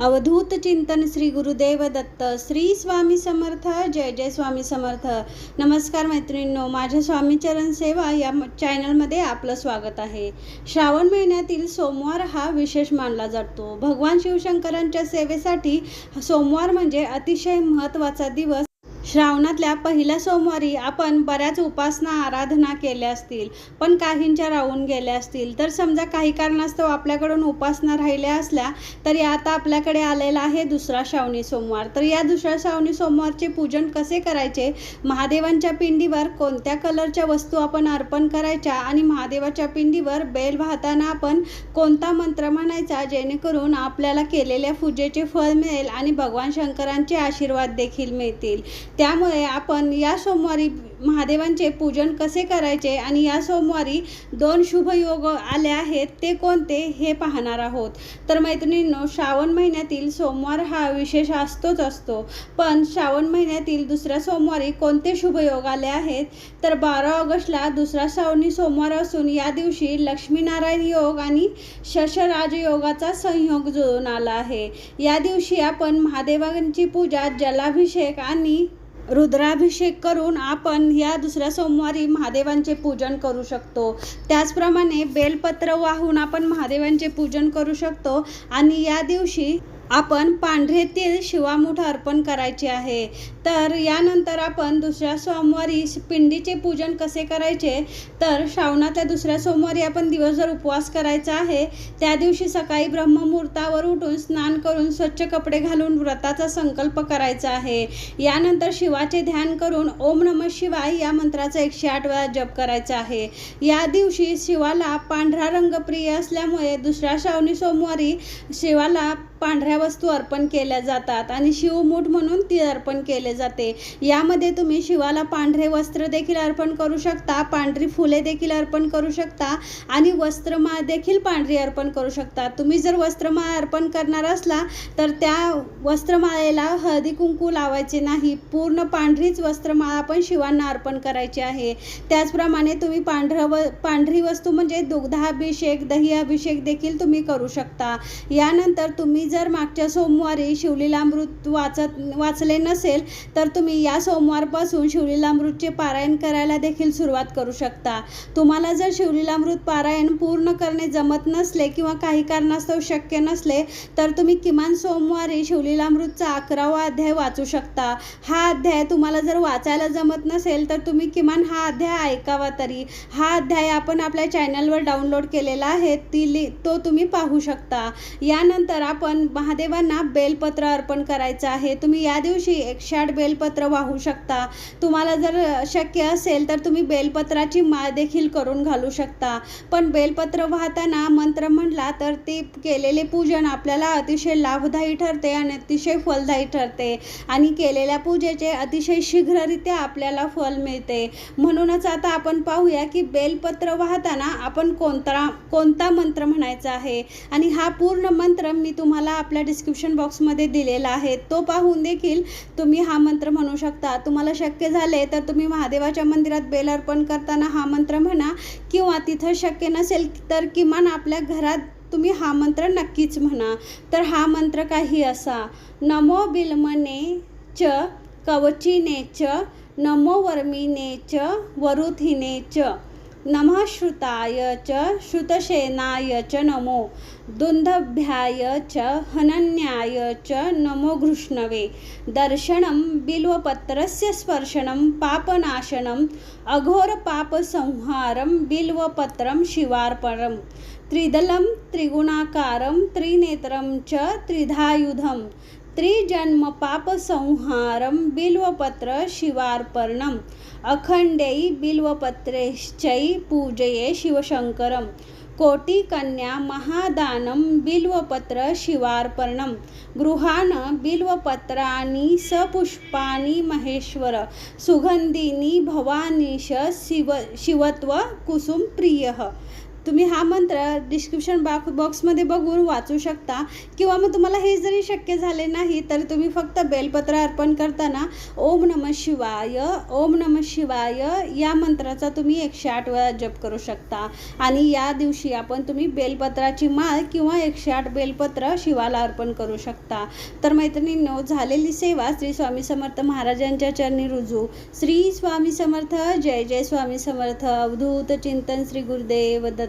अवधूत चिंतन श्री गुरुदेव दत्त श्री स्वामी समर्थ जय जय स्वामी समर्थ. नमस्कार मैत्रिणींनो माझ्या स्वामीचरण सेवा या म- चॅनलमध्ये आपलं स्वागत आहे. श्रावण महिन्यातील सोमवार हा विशेष मानला जातो. भगवान शिवशंकरांच्या सेवेसाठी सोमवार म्हणजे अतिशय महत्त्वाचा दिवस श्रावणातल्या पहिल्या सोमवारी आपण बऱ्याच उपासना आराधना केल्या असतील पण काहींच्या राहून गेल्या असतील. तर समजा काही कारणास्तव आपल्याकडून उपासना राहिल्या असल्या तरी आता आपल्याकडे आलेला आहे दुसरा श्रावणी सोमवार. तर या दुसऱ्या श्रावणी सोमवारचे पूजन कसे करायचे? महादेवांच्या पिंडीवर कोणत्या कलरच्या वस्तू आपण अर्पण करायच्या आणि महादेवाच्या पिंडीवर बेल वाहताना आपण कोणता मंत्र म्हणायचा जेणेकरून आपल्याला केलेल्या पूजेचे फळ मिळेल आणि भगवान शंकरांचे आशीर्वाद देखील मिळतील? त्यामुळे आपण या सोमवारी महादेवांचे पूजन कसे करायचे आणि या सोमवारी दोन शुभयोग आले आहेत ते कोणते हे पाहणार आहोत. तर मैत्रिणींनो श्रावण महिन्यातील सोमवार हा विशेष असतोच असतो. पण श्रावण महिन्यातील दुसऱ्या सोमवारी कोणते शुभयोग आले आहेत? तर बारा ऑगस्टला दुसरा श्रावणी सोमवार असून या दिवशी लक्ष्मीनारायण योग आणि शशराजयोगाचा संयोग जुळून आला आहे. या दिवशी आपण महादेवांची पूजा जलाभिषेक आणि रुद्राभिषेक करून आपण या दुसऱ्या सोमवारी महादेवांचे पूजन करू शकतो. त्याचप्रमाणे बेलपत्र वाहून आपण महादेवांचे पूजन करू शकतो. आणि या दिवशी आपण पांढरे तीळ शिवामूठ अर्पण करायचे आहे. तर यानंतर आपण दुसऱ्या सोमवारी पिंडीचे पूजन कसे करायचे? तर श्रावणाच्या दुसऱ्या सोमवारी आपण दिवसभर उपवास करायचा आहे. त्या दिवशी सकाळी ब्रह्ममुहूर्तावर उठून स्नान करून स्वच्छ कपडे घालून व्रताचा संकल्प करायचा आहे. यानंतर शिवाचे ध्यान करून ओम नम शिवाय या मंत्राचा एकशे आठ वेळा जप करायचा आहे. या दिवशी शिवाला पांढरा रंग प्रिय असल्यामुळे दुसऱ्या श्रावणी सोमवारी शिवाला पांढऱ्या वस्तू अर्पण केल्या जातात आणि शिवमूठ म्हणून ती अर्पण केले जाते. यामध्ये तुम्ही शिवाला पांढरे वस्त्र देखील अर्पण करू शकता पांढरी फुले देखील अर्पण करू शकता आणि वस्त्रमाळ देखील पांढरी अर्पण करू शकता. तुम्ही जर वस्त्रमाळ अर्पण करणार असला तर त्या वस्त्रमाळेला हळदी कुंकू लावायचे नाही. पूर्ण पांढरीच वस्त्रमाळा आपण शिवांना अर्पण करायची आहे. त्याचप्रमाणे तुम्ही पांढरं व पांढरी वस्तू म्हणजे दुग्धाभिषेक दही अभिषेक देखील तुम्ही करू शकता. यानंतर तुम्ही जर मागच्या सोमवारी शिवलीलामृत वाचत वाचले नसेल तर तुम्ही या सोमवारपासून शिवलीलामृतचे पारायण करायला देखील सुरुवात करू शकता. तुम्हाला जर शिवलीलामृत पारायण पूर्ण करणे जमत नसले किंवा काही कारणास्तव शक्य नसले तर तुम्ही किमान सोमवारी शिवलीलामृतचा अकरावा अध्याय वाचू शकता. हा अध्याय तुम्हाला जर वाचायला जमत नसेल तर तुम्ही किमान हा अध्याय ऐकावा तरी. हा अध्याय आपण आपल्या चॅनलवर डाउनलोड केलेला आहे ती लि तो तुम्ही पाहू शकता. यानंतर आपण महादेवांना बेलपत्र अर्पण करायचं आहे. तुम्ही या दिवशी एकशे आठ बेलपत्र वाहू शकता. तुम्हाला जर शक्य असेल तर तुम्ही बेलपत्राची माळ देखील करून घालू शकता. पण बेलपत्र वाहताना मंत्र म्हटला तर ते केलेले पूजन आपल्याला अतिशय लाभदायी ठरते आणि अतिशय फलदायी ठरते. आणि केलेल्या पूजेचे अतिशय शीघ्ररित्या आपल्याला फल मिळते. म्हणूनच आता आपण पाहूया की बेलपत्र वाहताना आपण कोणता कोणता मंत्र म्हणायचा आहे. आणि हा पूर्ण मंत्र मी तुम्हाला आपल्या डिस्क्रिप्शन बॉक्समध्ये दिलेला आहे. तो पाहून देखील तुम्ही हा मंत्र म्हणू शकता. तुम्हाला शक्य झाले तर तुम्ही महादेवाच्या मंदिरात बेल अर्पण करताना हा मंत्र म्हणा किंवा तिथं शक्य नसेल तर किमान आपल्या घरात तुम्ही हा मंत्र नक्कीच म्हणा. तर हा मंत्र काही असा. नमो बिलमने च कवचिने च नमो वर्मिने च वरुथिने च. नमः श्रुताय च श्रुतसेनाय च नमो दुन्दभ्याय च हनन्याय च नमो घृष्णवे। दर्शनं बिल्वपत्रस्य स्पर्शनं पापनाशनं अघोरपापसंहारं बिल्वपत्रं शिवार्पणं। त्रिदलं त्रिगुणाकारं त्रिनेत्रं च त्रिधायुधं। त्रिजन्मपापसंहारं बिल्वपत्र शिवार्पणम्। अखण्डै बिल्वपत्रेश्चै पूजये शिवशङ्करं कोटिकन्या महादानं बिल्वपत्रशिवार्पणं गृहाण बिल्वपत्राणि सपुष्पाणि महेश्वर। सुगन्धिनी भवानीश शिव शिवत्व कुसुम तुम्ही हा मंत्र डिस्क्रिप्शन बॉक्स बॉक्समध्ये बघून वाचू शकता. किंवा मग तुम्हाला हे जरी शक्य झाले नाही तर तुम्ही फक्त बेलपत्र अर्पण करताना ओम नम शिवाय ओम नम शिवाय या मंत्राचा तुम्ही एकशे आठ वेळा जप करू शकता. आणि या दिवशी आपण तुम्ही बेलपत्राची माळ किंवा एकशे आठ बेलपत्र शिवाला अर्पण करू शकता. तर मैत्रिणींनो झालेली सेवा श्री स्वामी समर्थ महाराजांच्या चरणी रुजू. श्री स्वामी समर्थ जय जय स्वामी समर्थ. अवधूत चिंतन श्री गुरुदेव दत्त